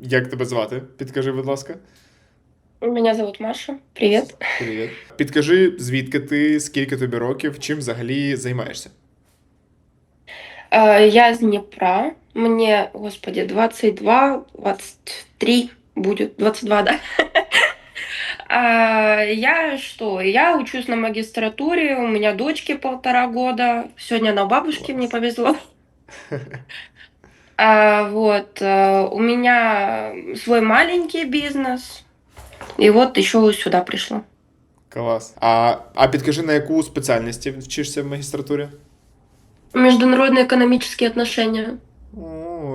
Як тебе звати? Підкажи, будь ласка. Меня зовут Маша. Привет. Привіт. Підкажи, звідки ти, скільки тобі років, чим взагалі займаєшся? Э, Я из Днепра. Мне, господи, 22, 23 будет. 22, да? А, Я что? Я учусь на магистратуре. У меня дочке полтора года. Сегодня на бабушке мне повезло. А, Вот. э, У меня свой маленький бизнес. И вот еще сюда пришла. Клас. А, а підкажи, на яку спеціальність вчишся в магістратурі? Международные экономические отношения.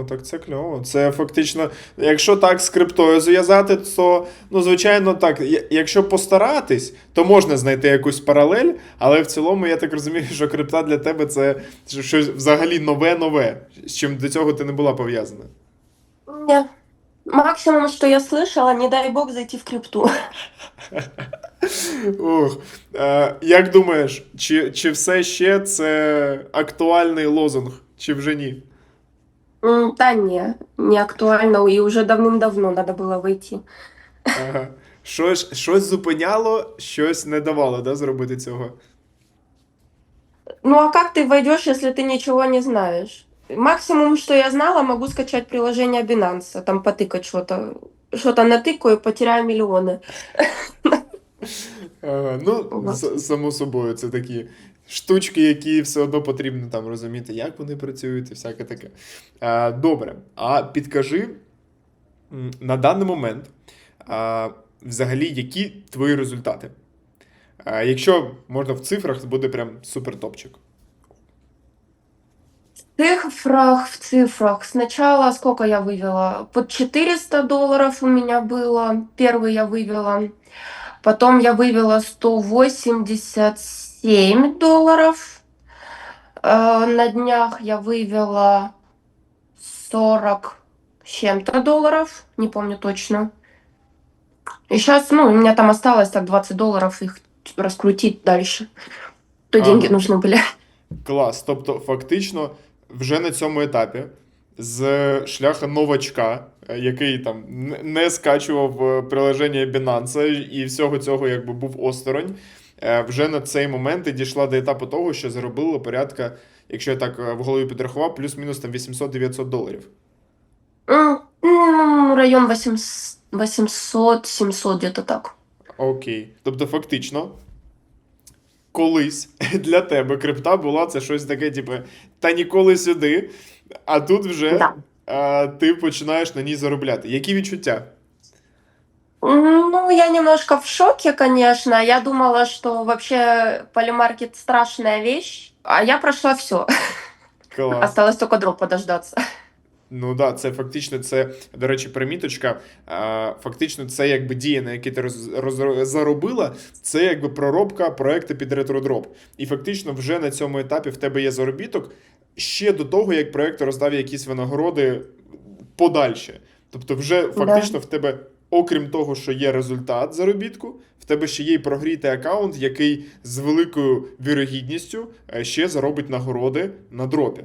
О, так це кльово. Це фактично, якщо так з криптою зв'язати, то ну, звичайно, так. Якщо постаратись, то можна знайти якусь паралель, але в цілому я так розумію, що крипта для тебе це щось взагалі нове-нове, з чим до цього ти не була пов'язана. Не. Максимум, что я слышала, не дай бог зайти в крипту. Ух. Е, як думаєш, чи, чи все ще це актуальний лозунг, чи вже ні? М, Да не, не актуально, и уже давным-давно надо было войти. Ага. Щось, щось зупиняло, щось не давало да, зробити цього. Ну а как ты войдешь, если ты ничего не знаешь? Максимум, что я знала, могу скачать приложение Binance, там потыкать что-то. Что-то натыкаю, потеряю миллионы. Ага, ну, Ага. с- само собою, це такі штучки, які все одно потрібно там розуміти, як вони працюють і всяке таке. А, добре, а підкажи м, на даний момент, а, взагалі, які твої результати? А, якщо можна в цифрах, буде прям супер топчик. В цифрах, в цифрах. Сначала сколько я вывела? Под 400 долларов у меня было. Первый я вывела. Потом я вывела 187 долларов. Э, На днях я вывела 40 с чем-то долларов. Не помню точно. И сейчас, ну, у меня там осталось так 20 долларов их раскрутить дальше. То деньги Ага. нужны были. Клас. Тобто, фактично, вже на цьому етапі з шляха новачка, е, який там н- не скачував е, приложення Binance і всього цього якби був осторонь, е, вже на цей момент ти дійшла до етапу того, що заробила порядка, якщо я так е, в голові підрахував, плюс-мінус там 800-900 доларів. Ну, район 800-700 где-то так. Окей. Тобто, фактично, колись для тебе крипта була це щось таке, типу, та ніколи сюди, а тут вже. Да. а, ти починаєш на ній заробляти. Які відчуття? Я немножко в шоке, конечно. Я думала, что вообще полимаркет страшная вещь, а я прошла все. Клас. Осталось только дроп подождаться. Ну да, це фактично це, до речі, приміточка. Фактично, це якби дія, на якій ти роз, роз- заробила, це якби проробка проекту під ретродроп. І фактично, вже на цьому етапі в тебе є заробіток ще до того, як проект роздав якісь винагороди подальше. Тобто, вже фактично в тебе, окрім того, що є результат заробітку, в тебе ще є й прогрітий аккаунт, який з великою вірогідністю е, ще заробить нагороди на дропі.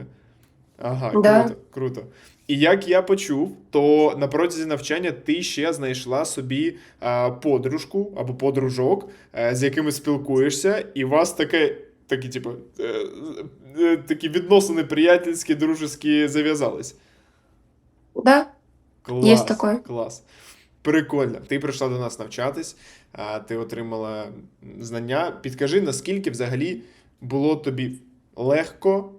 Ага, Да. круто, круто. І як я почув, то на протязі навчання ти ще знайшла собі а, подружку або подружок, е, з якими спілкуєшся, і у вас таке, такі, типу, е, е, такі відносини приятельські, дружеські зав'язались. Да? Клас, Є таке. Клас. Прикольно. Ти прийшла до нас навчатись, ти отримала знання. Підкажи, наскільки взагалі було тобі легко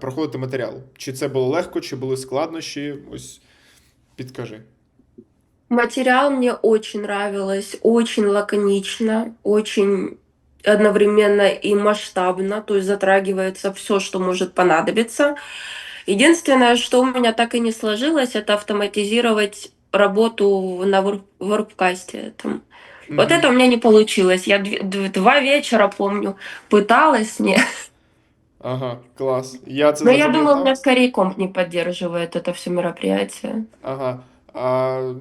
проходити матеріал? Чи це було легко, чи були складнощі? Ось підкажи. Материал мне очень нравилось, очень лаконично, очень одновременно и масштабно, то есть все, что может понадобиться. Единственное, что у меня так и не сложилось, это автоматизировать работу на ворк- ворккасте. Там. Вот Мгм. это у меня не получилось. Я две- д- два вечера, помню, пыталась, не. Ага, клас. Я це Но я запам'ятав. думаю, у меня скорее комп не поддерживает это все мероприятие. Ага. А,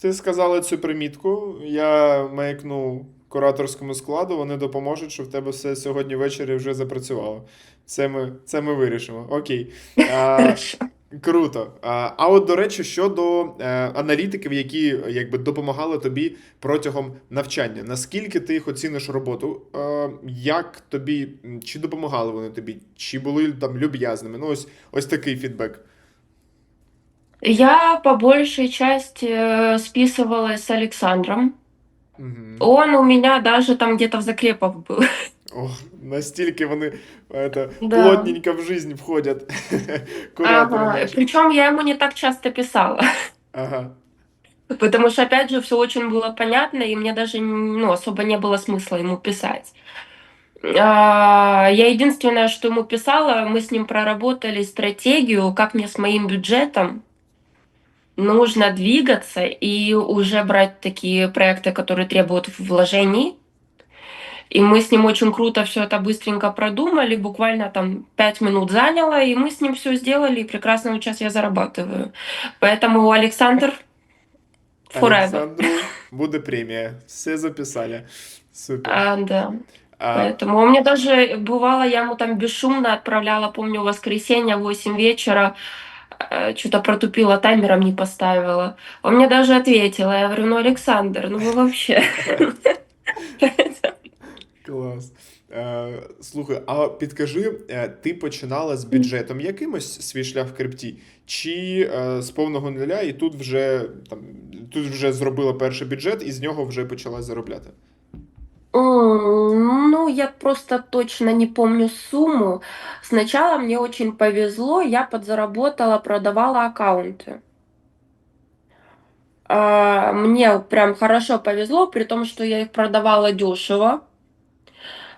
ти сказала цю примітку. Я маякну кураторському складу, вони допоможуть, щоб в тебе все сьогодні ввечері вже запрацювало. Це ми, це ми вирішимо. Окей. А, Хорошо. Круто. А, а от, до речі, щодо е, аналітиків, які якби допомагали тобі протягом навчання, наскільки ти їх оціниш роботу? Е, як тобі, м, чи допомагали вони тобі, чи були там люб'язними? Ну, ось, ось такий фідбек. Я по большей части э, списывалась с Александром. Угу. Он у меня даже там где-то в закрепах был. О, настільки вони это, Да. плотненько в жизнь входять. Кураторы Ага. Причем я ему не так часто писала. Ага. Потому что, опять же, все очень было понятно, и мне даже ну, особо не было смысла ему писать. А, Я единственное, что ему писала, мы с ним проработали стратегию, как мне с моим бюджетом нужно двигаться и уже брать такие проекты, которые требуют вложений. И мы с ним очень круто все это быстренько продумали, буквально там 5 минут заняло, и мы с ним все сделали, и прекрасно сейчас я зарабатываю. Поэтому Александр Forever. Буде премія. Все записали. Супер. А, да. А, Поэтому у меня даже бывало, я ему там бесшумно отправляла, помню, в воскресенье в 8 вечера, что-то протупила, таймером не поставила. Он мне даже ответила, я говорю, ну, Александр, ну вы вообще. Клас. Е, слухай, а підкажи, е, ти починала з бюджетом якимось свій шлях в крипті? Чи е, з повного нуля, і тут вже там тут вже зробила перший бюджет, і з нього вже почала заробляти? Ну, я просто точно не помню сумму. Сначала мне очень повезло, я подзаработала, продавала аккаунты. Мне прям хорошо повезло, при том, что я их продавала дешево.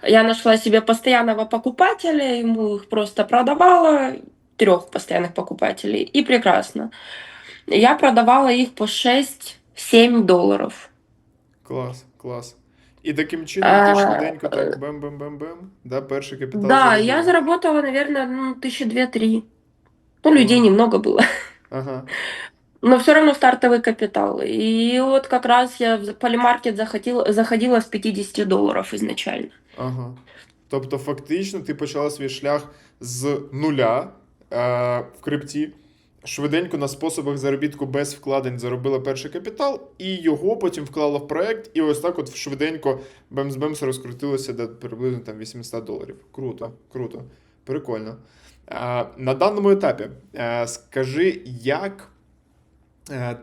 Я нашла себе постоянного покупателя, ему их просто продавала, трех постоянных покупателей, и прекрасно. Я продавала их по 6-7 долларов. Клас, клас. І таким чином А, ти швиденько так бем-бем-бем-бем, да, перший капітал. Да, заробила. я заработала, наверное, ну, тысячи две-три. Ну, людей немного было. Ага. Но все равно стартовый капитал. И вот как раз я в полимаркет заходила, заходила с 50 долларов изначально. Ага. Тобто, фактично, ти почала свій шлях з нуля е, в крипті, швиденько на способах заробітку без вкладень заробила перший капітал, і його потім вклала в проект, і ось так от швиденько бемс-бемс розкрутилося до приблизно там 800 доларів. Круто, круто, прикольно. Е, на даному етапі е, скажи, як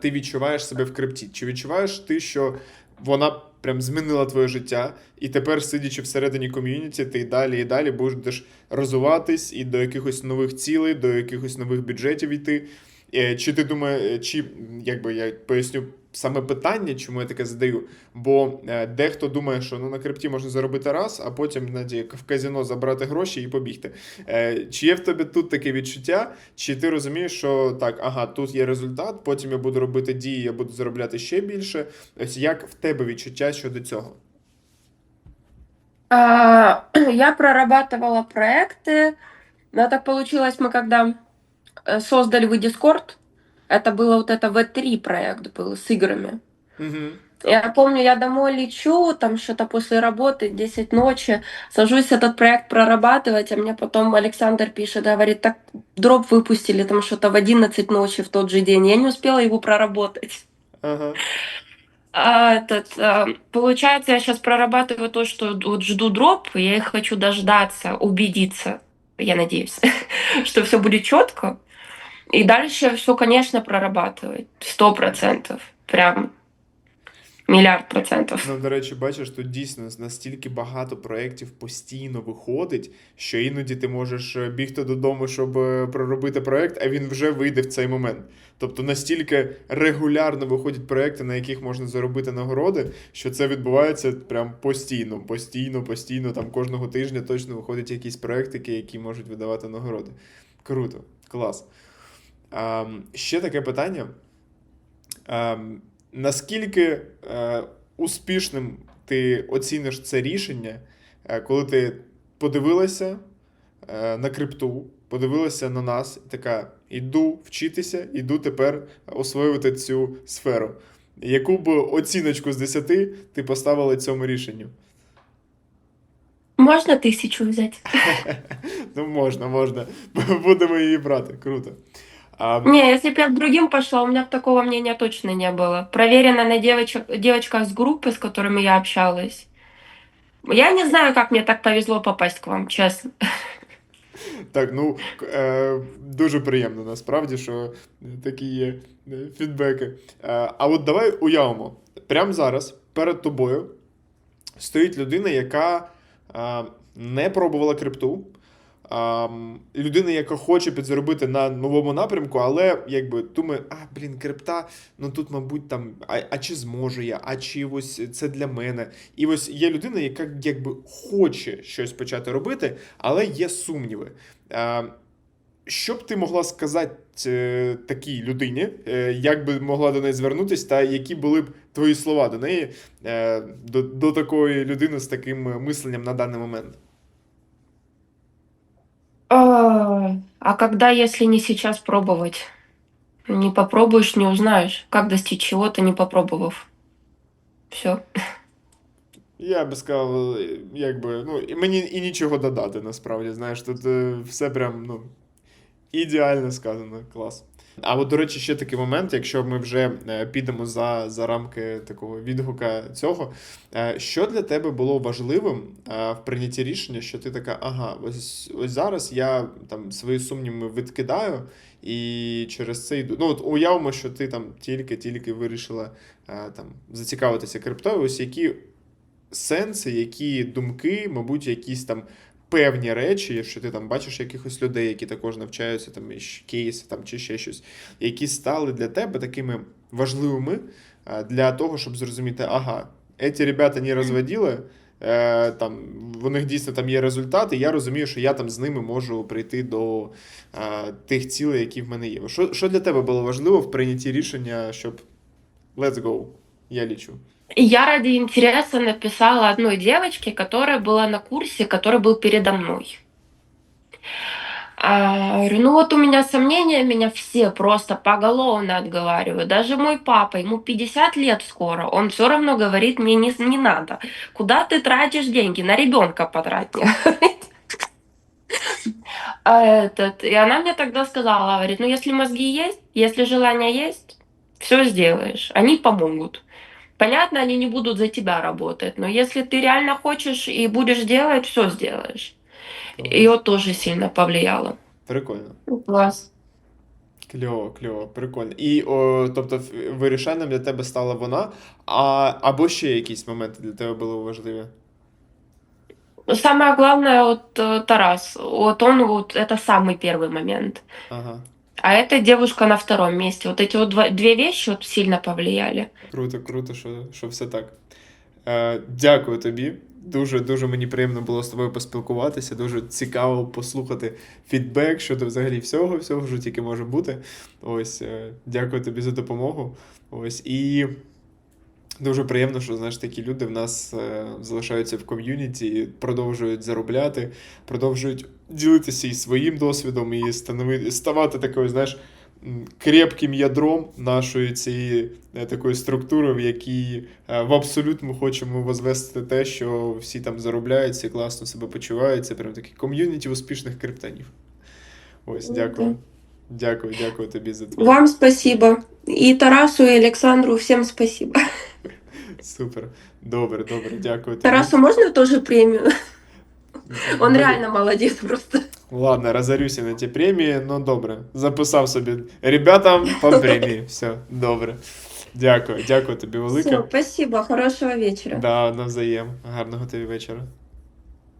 ти відчуваєш себе в крипті? Чи відчуваєш ти, що вона прям змінила твоє життя, і тепер, сидячи всередині ком'юніті, ти і далі і далі будеш розвиватись і до якихось нових цілей, до якихось нових бюджетів йти. Е, Чи ти думаєш, чи якби я поясню саме питання, чому я таке задаю? Бо е, дехто думає, що ну на крипті можна заробити раз, а потім знаєте, як в казино забрати гроші і побігти. Е, Чи є в тебе тут таке відчуття? Чи ти розумієш, що так, ага, тут є результат, потім я буду робити дії, я буду заробляти ще більше. Ось як в тебе відчуття щодо цього? А, Я прорабатывала проекты. Но так получилось, мы когда э, создали вы Discord, это было вот это V3 проект был с играми. Угу. Я помню, я домой лечу, там что-то после работы, 10 ночи, сажусь этот проект прорабатывать, а мне потом Александр пишет, говорит, так дроп выпустили там что-то в 11 ночи в тот же день. Я не успела его проработать. Ага. А, этот, а, получается, я сейчас прорабатываю то, что вот жду дроп, и я их хочу дождаться, убедиться, я надеюсь, что все будет четко. И дальше все, конечно, прорабатывать. Сто процентов. Прям миллиард процентов. Ну, до речі, бачиш, тут дійсно настільки багато проєктів постійно виходить, що іноді ти можеш е, бігти додому, щоб е, проробити проєкт, а він вже вийде в цей момент. Тобто настільки регулярно виходять проєкти, на яких можна заробити нагороди, що це відбувається прям постійно, постійно, постійно. Там кожного тижня точно виходять якісь проєктики, які можуть видавати нагороди. Круто, клас. А, ще таке питання. А, наскільки е, успішним ти оціниш це рішення, е, коли ти подивилася е, на крипту, подивилася на нас і така: іду вчитися, іду тепер освоювати цю сферу. Яку б оціночку з 10 ти поставила цьому рішенню? Можно тысячу взять? Ну, можна, можна. Будемо її брати. Круто. А, Не, если бы я к другим пошла, у меня б такого мнения точно не было. Проверено на девочек, девочках с группы, с которыми я общалась. Я не знаю, как мне так повезло попасть к вам, честно. Так, ну к- е, дуже приємно насправді, що такі є е, фідбеки. Е, а от давай уявимо, прямо зараз перед тобою стоїть людина, яка е, не пробувала крипту. Людина, яка хоче підзаробити на новому напрямку, але якби думає, а блін, крипта, ну тут, мабуть, там, а, а чи зможу я, а чи ось це для мене. І ось є людина, яка якби хоче щось почати робити, але є сумніви. А, що б ти могла сказати е, такій людині, е, як би могла до неї звернутися, та які були б твої слова до неї, е, до, до такої людини з таким мисленням на даний момент? А а когда, если не сейчас пробовать? Не попробуешь, не узнаешь. Как достичь чего-то, не попробовав? Все. Я би сказав, е, якби, ну, і мені і нічого додати, насправді. Знаєш, тут е, все прям, ну, ідеально сказано, клас. А от, до речі, ще такий момент, якщо ми вже е, підемо за, за рамки такого відгука цього, е, що для тебе було важливим е, в прийнятті рішення, що ти така, ага, ось, ось зараз я там свої сумніви відкидаю і через це йду. Ну, от уявимо, що ти там тільки-тільки вирішила там зацікавитися криптою, ось які сенси, які думки, мабуть, якісь там певні речі, що ти там бачиш якихось людей, які також навчаються, там кейси там, чи ще щось, які стали для тебе такими важливими для того, щоб зрозуміти, ага, ці ребята не розводили. Е, там, в них дійсно там є результати, я розумію, що я там з ними можу прийти до е, тих цілей, які в мене є. Що, що для тебе було важливо в прийнятті рішення, щоб let's go, я лічу. Я ради интереса написала одной девочке, которая была на курсе, который был передо мной. А, ну вот у меня сомнения, меня все просто поголовно отговаривают. Даже мой папа, ему 50 лет скоро, он все равно говорит, мне не, не надо. Куда ты тратишь деньги? На ребенка говорит. А этот, и она мне тогда сказала, говорит, ну если мозги есть, если желание есть, все сделаешь, они помогут. Понятно, они не будут за тебя работать, но если ты реально хочешь и будешь делать, все сделаешь. Ее тоже сильно повлияло. Прикольно. Класс. Кльово, кльово, прикольно. І о, тобто в- вирішальним для тебе стала вона, а або ще якісь моменти для тебе були важливі. Самое главное, вот э, Тарас, вот он вот, это самый первый момент. Ага. А эта девушка на втором месте. Вот эти вот два- две вещи вот сильно повлияли. Круто, круто, що, що все так. Е, дякую тобі. Дуже дуже мені приємно було з тобою поспілкуватися. Дуже цікаво послухати фідбек щодо взагалі всього, всього, що тільки може бути. Ось, е, дякую тобі за допомогу. Ось і дуже приємно, що знаєш, такі люди в нас е, залишаються в ком'юніті, продовжують заробляти, продовжують ділитися і своїм досвідом, і станови, ставати такою, знаєш, крепким ядром нашої цієї е, такої структури, в якій е, в абсолют ми хочемо возвести те, що всі там заробляють, всі класно себе почувають. Це прям такий ком'юніті успішних криптонів. Ось, дякую. Дякую, дякую тобі за твій. Вам спасибо. И Тарасу, и Александру всем спасибо. Супер. Добре, добре, дякую тобі. Тарасу можно тоже премию? Он Бери. реально молодец просто. Ладно, розорюся на ті премії, ну добре. Записав собі ребятам по премії. Все, добре. Дякую, дякую тобі велике. Все, спасибо, хорошего вечера. Да, навзаєм. Гарного тобі вечора.